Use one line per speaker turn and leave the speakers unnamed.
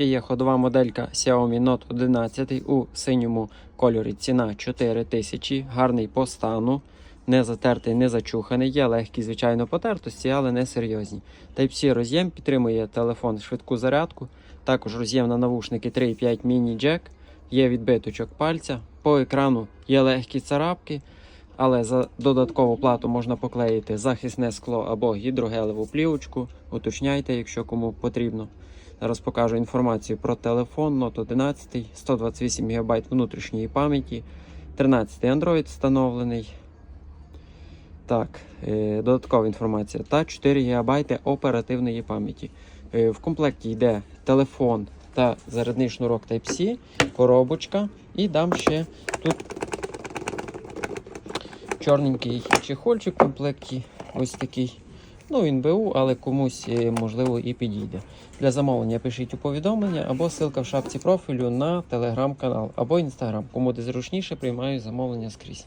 ще є ходова моделька Xiaomi Note 11 у синьому кольорі. Ціна 4 тисячі, гарний по стану, не затертий, не зачуханий. Є легкі, звичайно, потертості, але не серйозні. Type-C роз'єм підтримує телефон швидку зарядку. Також роз'єм на навушники 3,5 міні-джек. Є відбиточок пальця. По екрану є легкі царапки, але за додаткову плату можна поклеїти захисне скло або гідрогелеву плівочку. Уточняйте, якщо кому потрібно. Зараз покажу інформацію про телефон Note 11, 128 ГБ внутрішньої пам'яті, 13 Android встановлений. Так, е, додаткова інформація та 4 ГБ оперативної пам'яті. Е, В комплекті йде телефон та зарядний шнурок Type-C, коробочка і дам ще тут чорненький чехольчик в комплекті. Ось такий. Ну, він БУ, але комусь е, можливо і підійде. Для замовлення пишіть у повідомлення або ссылка в шапці профілю на телеграм-канал або інстаграм. Кому де зручніше, приймаю замовлення скрізь.